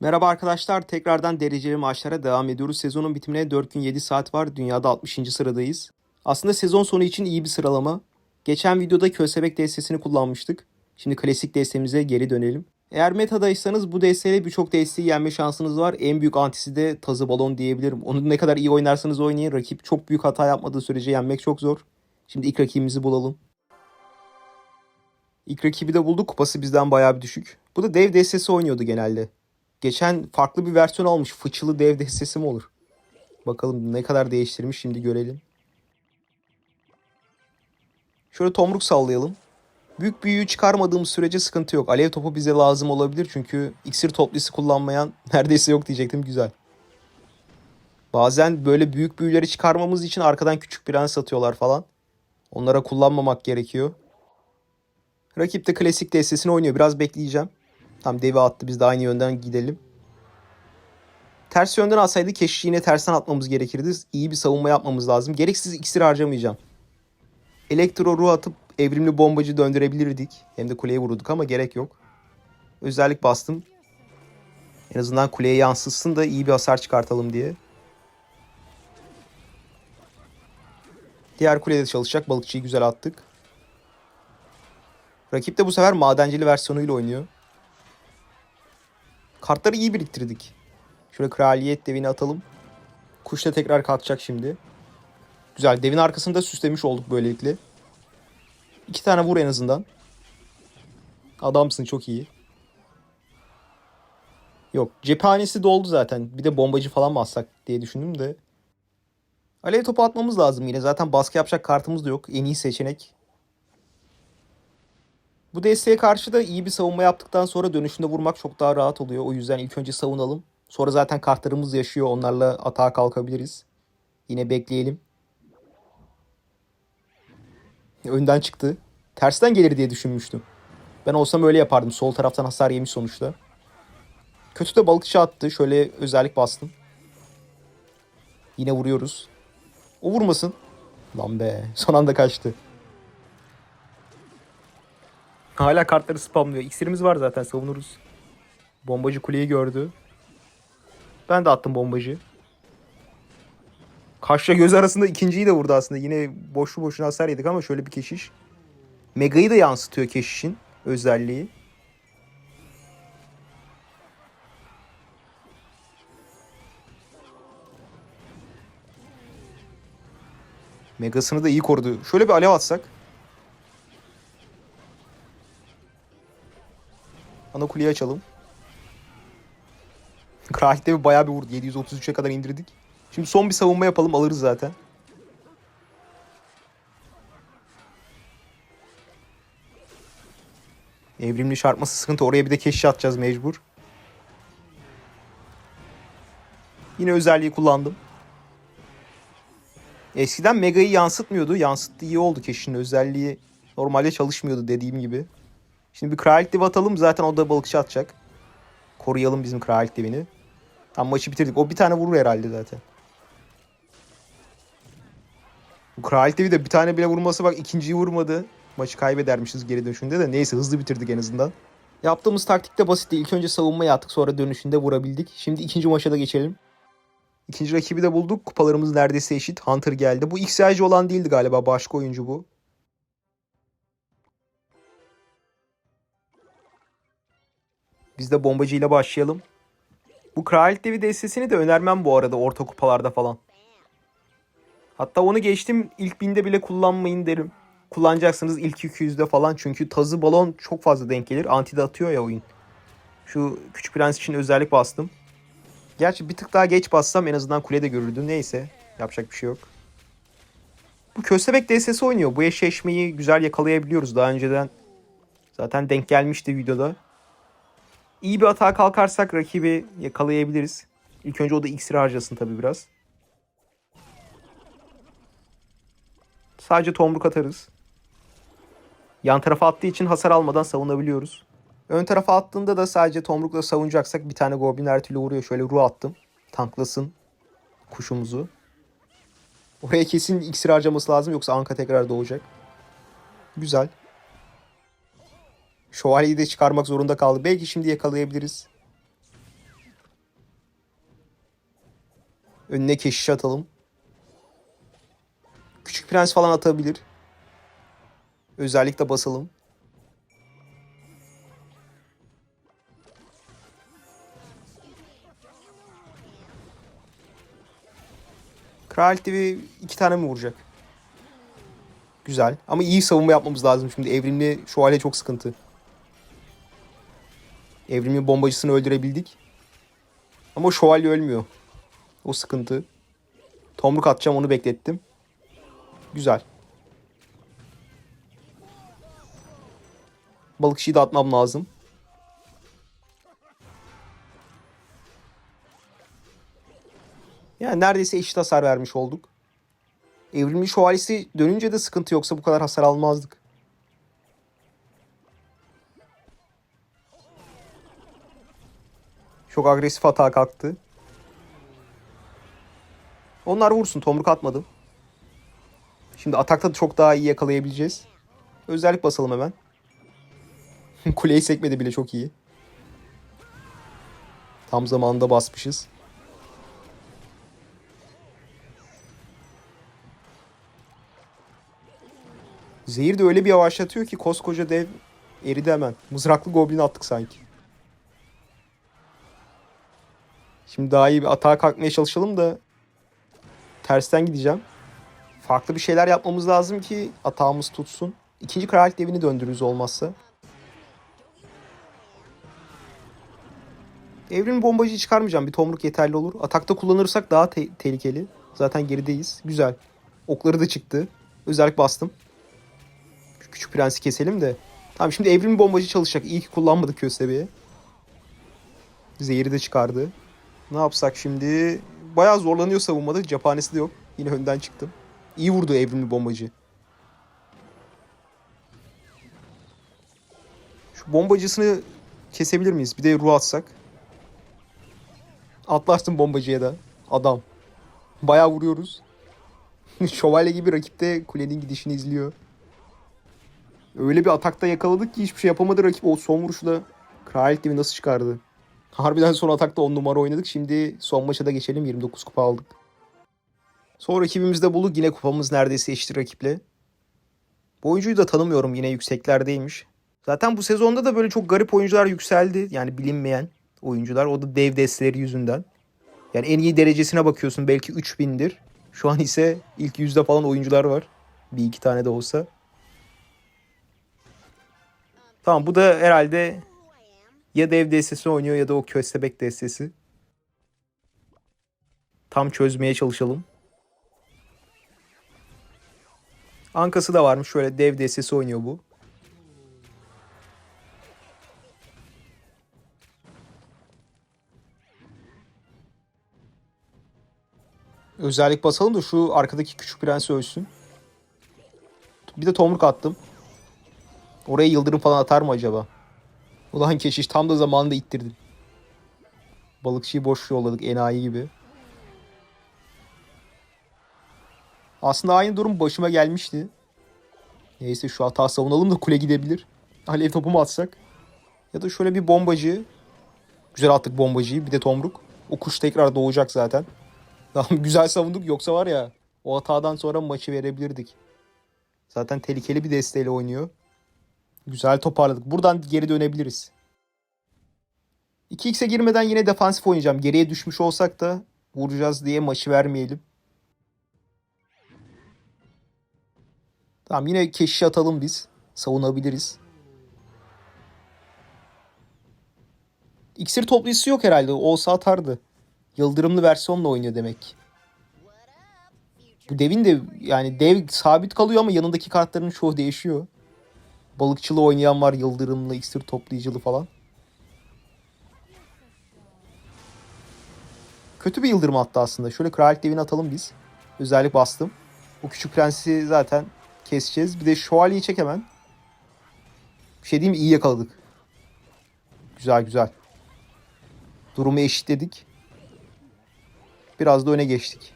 Merhaba arkadaşlar, tekrardan dereceli maçlara devam ediyoruz. Sezonun bitimine 4 gün 7 saat var. Dünyada 60. sıradayız. Aslında sezon sonu için iyi bir sıralama. Geçen videoda köstebek destesini kullanmıştık. Şimdi klasik destemize geri dönelim. Eğer metadaysanız bu desteyle birçok desteği yenme şansınız var. En büyük antisi de tazı balon diyebilirim. Onu ne kadar iyi oynarsanız oynayın. Rakip çok büyük hata yapmadığı sürece yenmek çok zor. Şimdi ilk rakibimizi bulalım. İlk rakibi de bulduk. Kupası bizden bayağı bir düşük. Bu da dev destesi oynuyordu genelde. Geçen farklı bir versiyon almış. Fıçılı dev destesi mi olur? Bakalım ne kadar değiştirmiş şimdi görelim. Şöyle tomruk sallayalım. Büyük büyüyü çıkarmadığımız sürece sıkıntı yok. Alev topu bize lazım olabilir çünkü iksir toplusu kullanmayan neredeyse yok diyecektim. Güzel. Bazen böyle büyük büyüleri çıkarmamız için arkadan küçük prens atıyorlar falan. Onlara kullanmamak gerekiyor. Rakip de klasik destesini oynuyor. Biraz bekleyeceğim. Tam devi attı biz de aynı yönden gidelim. Ters yönden atsaydı keşke yine tersten atmamız gerekirdi. İyi bir savunma yapmamız lazım. Gereksiz iksir harcamayacağım. Elektro ruh atıp evrimli bombacı döndürebilirdik. Hem de kuleye vurduk ama gerek yok. Özellik bastım. En azından kuleye yansıtsın da iyi bir hasar çıkartalım diye. Diğer kulede çalışacak. Balıkçıyı güzel attık. Rakip de bu sefer madencili versiyonuyla oynuyor. Kartları iyi biriktirdik. Şöyle kraliyet devini atalım. Kuş da tekrar kalkacak şimdi. Güzel. Devin arkasında süslemiş olduk böylelikle. İki tane vur en azından. Adamsın çok iyi. Yok cephanesi doldu zaten. Bir de bombacı falan mı atsak diye düşündüm de. Alev topu atmamız lazım yine. Zaten baskı yapacak kartımız da yok. En iyi seçenek. Bu desteğe karşı da iyi bir savunma yaptıktan sonra dönüşünde vurmak çok daha rahat oluyor. O yüzden ilk önce savunalım. Sonra zaten kartlarımız yaşıyor. Onlarla atağa kalkabiliriz. Yine bekleyelim. Önden çıktı. Tersten gelir diye düşünmüştüm. Ben olsam öyle yapardım. Sol taraftan hasar yemiş sonuçta. Kötü de balıkçı attı. Şöyle özellik bastım. Yine vuruyoruz. O vurmasın. Lan be. Son anda kaçtı. Hala kartları spamlıyor. İksirimiz var zaten savunuruz. Bombacı kuleyi gördü. Ben de attım bombacı. Kaşla göz arasında ikinciyi de vurdu aslında. Yine boşu boşuna hasar yedik ama şöyle bir keşiş. Mega'yı da yansıtıyor keşişin özelliği. Megasını da iyi korudu. Şöyle bir alev atsak. Ana kuleyi açalım. Krahit'te bayağı bir vurdu. 733'e kadar indirdik. Şimdi son bir savunma yapalım alırız zaten. Evrimli çarpması sıkıntı. Oraya bir de keşiş atacağız mecbur. Yine özelliği kullandım. Eskiden Mega'yı yansıtmıyordu. Yansıttı iyi oldu keşişin özelliği. Normalde çalışmıyordu dediğim gibi. Şimdi bir Kralik Div atalım. Zaten o da balıkçı atacak. Koruyalım bizim Kralik Div'ini. Tam maçı bitirdik. O bir tane vurur herhalde zaten. Bu Kralik Div'i de bir tane bile vurması bak ikinciyi vurmadı. Maçı kaybedermişiz geri dönüşünde de. Neyse hızlı bitirdik en azından. Yaptığımız taktik de basitti. İlk önce savunmayı attık sonra dönüşünde vurabildik. Şimdi ikinci maça da geçelim. İkinci rakibi de bulduk. Kupalarımız neredeyse eşit. Hunter geldi. Bu XYC olan değildi galiba. Başka oyuncu bu. Biz de bombacıyla başlayalım. Bu Kraliyet Devi destesini de önermem bu arada orta kupalarda falan. Hatta onu geçtim ilk binde bile kullanmayın derim. Kullanacaksınız ilk 200'de falan çünkü tazı balon çok fazla denk gelir. Anti de atıyor ya oyun. Şu Küçük Prens için özellik bastım. Gerçi bir tık daha geç bassam en azından kulede görürdüm. Neyse yapacak bir şey yok. Bu köstebek destesi oynuyor. Bu eşleşmeyi güzel yakalayabiliyoruz daha önceden. Zaten denk gelmişti videoda. İyi bir atağa kalkarsak rakibi yakalayabiliriz. İlk önce o da iksir harcasın tabii biraz. Sadece tomruk atarız. Yan tarafa attığı için hasar almadan savunabiliyoruz. Ön tarafa attığında da sadece tomrukla savunacaksak bir tane goblin her türlü vuruyor. Şöyle ruh attım. Tanklasın kuşumuzu. Oraya kesin iksir harcaması lazım yoksa Anka tekrar doğacak. Güzel. Şövalyeyi de çıkarmak zorunda kaldı. Belki şimdi yakalayabiliriz. Önüne keşiş atalım. Küçük prens falan atabilir. Özellikle basalım. Kral TV iki tane mi vuracak? Güzel. Ama iyi savunma yapmamız lazım şimdi. Evrimli şövalye çok sıkıntı. Evrimli bombacısını öldürebildik. Ama şövalye ölmüyor. O sıkıntı. Tomruk atacağım onu beklettim. Güzel. Balıkçıyı da atmam lazım. Yani neredeyse eşit hasar vermiş olduk. Evrimli şövalyesi dönünce de sıkıntı yoksa bu kadar hasar almazdık. Çok agresif hata kalktı. Onlar vursun. Tomruk atmadım. Şimdi atakta çok daha iyi yakalayabileceğiz. Özellik basalım hemen. Kuleyi sekmedi bile çok iyi. Tam zamanında basmışız. Zehir de öyle bir yavaşlatıyor ki koskoca dev eridi hemen. Mızraklı goblin attık sanki. Şimdi daha iyi bir atağa kalkmaya çalışalım da tersten gideceğim. Farklı bir şeyler yapmamız lazım ki atağımız tutsun. İkinci kraliyet devini döndürürüz olmazsa. Evrim bombacıyı çıkarmayacağım. Bir tomruk yeterli olur. Atakta kullanırsak daha te- tehlikeli. Zaten gerideyiz. Güzel. Okları da çıktı. Özellik bastım. Şu küçük prensi keselim de. Tamam şimdi evrim bombacı çalışacak. İyi ki kullanmadık köstebeği. Zehiri de çıkardı. Ne yapsak şimdi? Bayağı zorlanıyor savunmada. Cephanesi de yok. Yine önden çıktım. İyi vurdu evrimli bombacı. Şu bombacısını kesebilir miyiz? Bir de ruh atsak. Atlarsın bombacıya da. Adam. Bayağı vuruyoruz. Şövalye gibi rakipte kulenin gidişini izliyor. Öyle bir atakta yakaladık ki hiçbir şey yapamadı rakip. O son vuruşla Kraliyet gibi nasıl çıkardı? Harbiden son atakta 10 numara oynadık. Şimdi son maça da geçelim. 29 kupa aldık. Son rakibimizde bulduk. Yine kupamız neredeyse eşit rakiple. Bu oyuncuyu da tanımıyorum. Yine yükseklerdeymiş. Zaten bu sezonda da böyle çok garip oyuncular yükseldi. Yani bilinmeyen oyuncular. O da dev desteleri yüzünden. Yani en iyi derecesine bakıyorsun belki 3000'dir. Şu an ise ilk yüzde falan oyuncular var. Bir iki tane de olsa. Tamam bu da herhalde ya dev destesi oynuyor ya da o köstebek destesi. Tam çözmeye çalışalım. Ankası da varmış. Şöyle dev destesi oynuyor bu. Özellik basalım da şu arkadaki küçük prensi ölsün. Bir de tomruk attım. Oraya yıldırım falan atar mı acaba? Ulan keşiş tam da zamanında ittirdim. Balıkçıyı boş yolladık enayi gibi. Aslında aynı durum başıma gelmişti. Neyse şu hata savunalım da kule gidebilir. Alev topu mu atsak? Ya da şöyle bir bombacı. Güzel attık bombacıyı. Bir de tomruk. O kuş tekrar doğacak zaten. Tamam güzel savunduk yoksa var ya o hatadan sonra maçı verebilirdik. Zaten tehlikeli bir desteğiyle oynuyor. Güzel toparladık. Buradan geri dönebiliriz. 2x'e girmeden yine defansif oynayacağım. Geriye düşmüş olsak da vuracağız diye maçı vermeyelim. Tamam yine keşiş atalım biz. Savunabiliriz. İksir toplayıcısı yok herhalde. Olsa atardı. Yıldırımlı versiyonla oynuyor demek. Bu devin de yani dev sabit kalıyor ama yanındaki kartların çoğu değişiyor. Balıkçılı oynayan var. Yıldırımlı, iksir toplayıcılı falan. Kötü bir yıldırım attı aslında. Şöyle kraliyet devini atalım biz. Özellik bastım. O küçük prensi zaten keseceğiz. Bir de şövalyeyi çek hemen. Bir şey diyeyim mi? İyi yakaladık. Güzel güzel. Durumu eşitledik. Biraz da öne geçtik.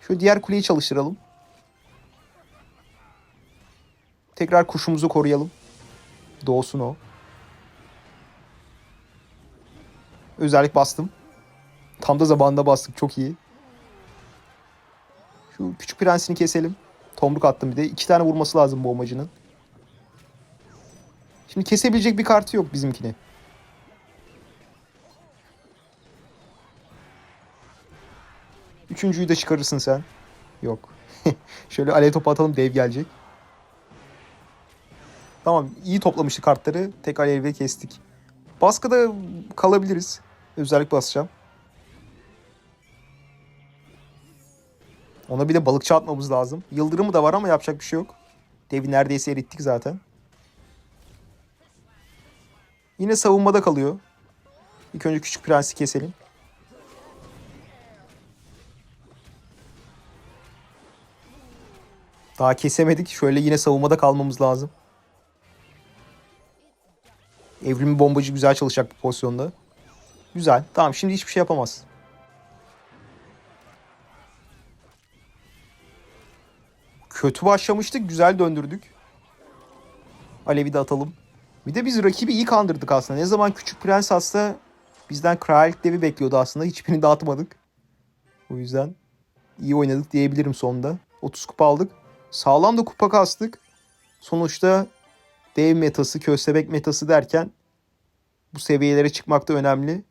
Şu diğer kuleyi çalıştıralım. Tekrar kuşumuzu koruyalım. Doğsun o. Özellik bastım. Tam da zamanında bastık. Çok iyi. Şu küçük prensini keselim. Tomruk attım bir de. İki tane vurması lazım bombacının. Şimdi kesebilecek bir kartı yok bizimkine. Üçüncüyü de çıkarırsın sen. Yok. Şöyle alev topu atalım dev gelecek. Tamam iyi toplamıştı kartları. Tek alevle kestik. Baskıda kalabiliriz. Özellik basacağım. Ona bir de balıkçı atmamız lazım. Yıldırımı da var ama yapacak bir şey yok. Devi neredeyse erittik zaten. Yine savunmada kalıyor. İlk önce küçük prensi keselim. Daha kesemedik. Şöyle yine savunmada kalmamız lazım. Evrimi bombacı güzel çalışacak bu pozisyonda. Güzel. Tamam şimdi hiçbir şey yapamaz. Kötü başlamıştık. Güzel döndürdük. Alevi de atalım. Bir de biz rakibi iyi kandırdık aslında. Ne zaman küçük prens atsa bizden kraliyet devi bekliyordu aslında. Hiçbirini dağıtmadık. O yüzden iyi oynadık diyebilirim sonunda. 30 kupa aldık. Sağlam da kupa kastık. Sonuçta dev metası, köstebek metası derken bu seviyelere çıkmak da önemli.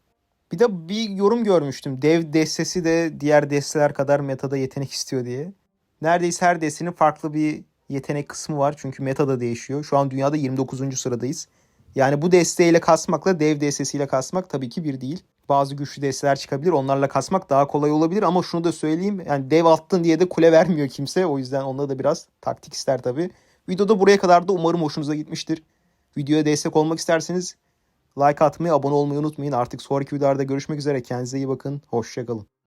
Bir de bir yorum görmüştüm. Dev destesi de diğer desteler kadar metada yetenek istiyor diye. Neredeyse her destenin farklı bir yetenek kısmı var. Çünkü meta da değişiyor. Şu an dünyada 29. sıradayız. Yani bu desteğiyle kasmakla dev destesiyle kasmak tabii ki bir değil. Bazı güçlü desteler çıkabilir. Onlarla kasmak daha kolay olabilir ama şunu da söyleyeyim. Yani dev attın diye de kule vermiyor kimse. O yüzden onda da biraz taktik ister tabii. Videoda buraya kadar da umarım hoşunuza gitmiştir. Videoya destek olmak isterseniz like atmayı, abone olmayı unutmayın. Artık sonraki videolarda görüşmek üzere. Kendinize iyi bakın. Hoşçakalın.